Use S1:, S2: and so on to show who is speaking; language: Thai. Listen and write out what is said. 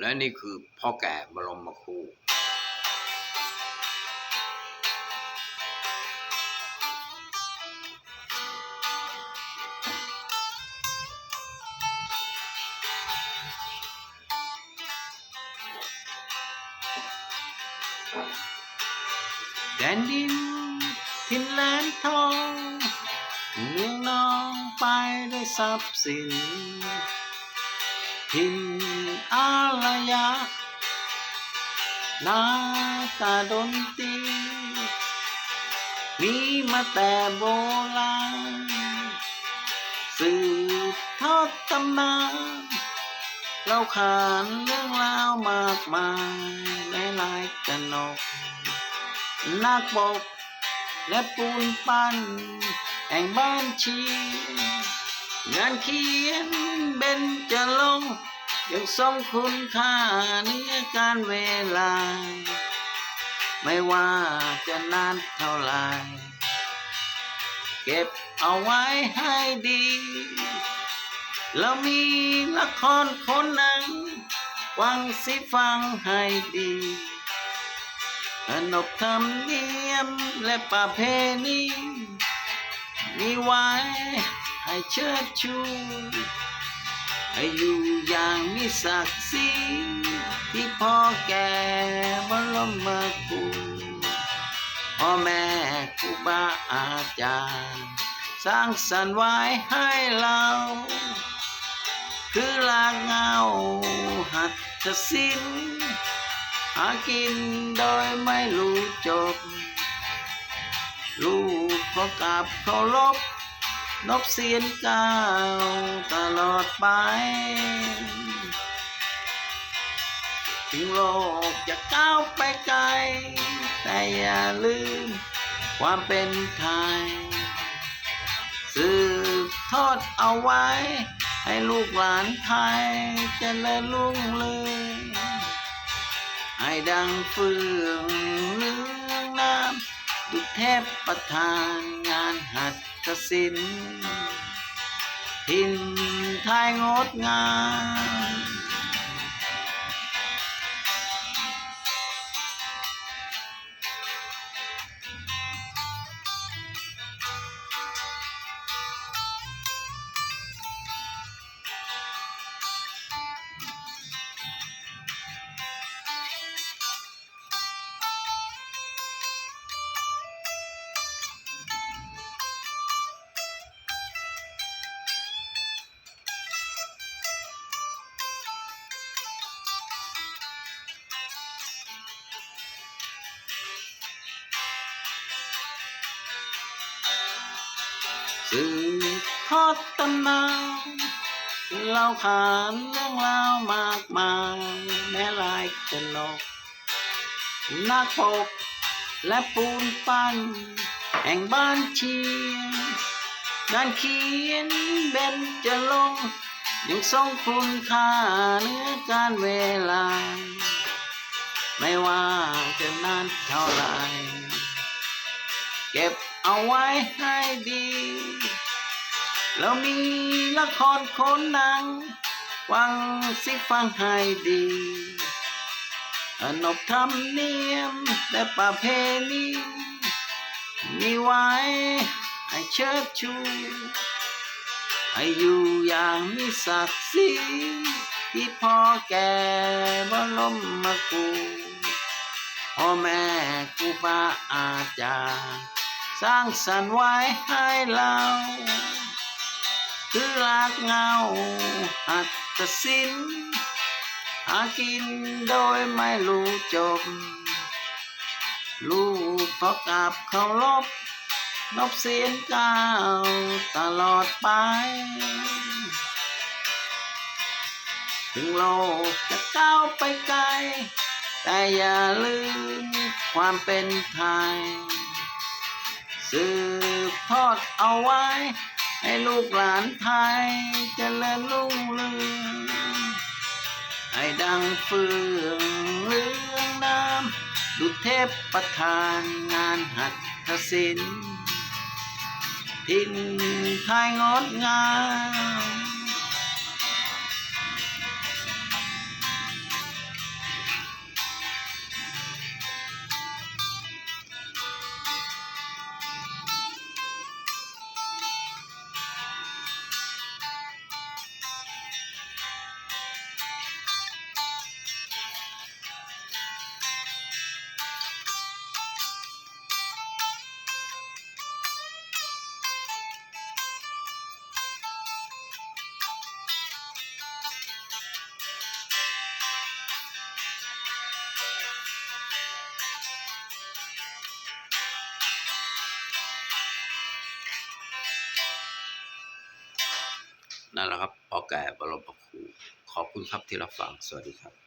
S1: และนี่คือพ่อแก่บรมครูแดนดินทินแลนทองเมืองนองไปด้วยทรัพย์สิน ทินอารยะหน้าตาดนตรีมีมาแต่โบราณสืบทอดตำนานเล่าขานเรื่องราวมากมายในลายกระนกนักบกและปูนปั้นแห่งบ้านชี งานเขียนเบนจะลงยังทรงคุณค่าเนื้อการเวลา ไม่ว่าจะนานเท่าไหรเก็บเอาไว้ให้ดีแล้วมีละครคนหนังฟังสิฟังให้ดีขนบธรรมเนียมและประเพณีมีไว้ ให้เชิดชูให้อยู่อย่างมีศักดิ์ศรีที่พ่อแก่บรมครูพ่อแม่ครูบาอาจารย์ สร้างสรรค์ไว้ให้เรา คือลากเงาหัตถศิลป์หากินโดยไม่รู้จบ ลูกขอกราบเคารพ นบเสียนก้าวตลอดไป ถึงโลกจะก้าวไปไกล แต่อย่าลืมความเป็นไทย สืบทอดเอาไว้ ให้ลูกหลานไทยเจริญรุ่งเรืองให้ดังเฟืองเรืองน้ำดุจ เทพประทานงานหัตถศิลป์ทินไทยงดงาม สืบทอดตำนานเล่าขานเรื่องราวมากมายแม้ลายกระนกนักปกและปูนปั้นแห่งบ้านเชียงงานเขียนเบนจะลง ยังทรงคุณค่าเนื้อการเวลา ไม่ว่าจะนานเท่าไรเก็บ เอาไว้ให้ดี แล้วมีละครคนหนัง ฟังสิฟังให้ดีขนบธรรมเนียมและประเพณีมีไว้ให้เชิดชูให้อยู่อย่างมีศักดิ์ศรีที่พ่อแก่บรมครูพ่อแม่ครูบาอาจารย์ สร้างสรรค์ไว้ให้เราคือรากเงาหัตถศิลป์หากินโดยไม่รู้จบ ลูกขอกราบเคารพนบเสียงก้าวตลอดไป ถึงโลกจะก้าวไปไกล แต่อย่าลืมความเป็นไทย สืบทอดเอาไว้ ให้ลูกหลานไทยจเจริญรุ่งเรืองให้ดังเฟืองเรืองน้ำดุเทพประทานงานหัตถศิลป์ทินไทยงดงาม นั่นแหละครับพอแก่บรมครูขอบคุณครับที่รับฟัง สวัสดีครับ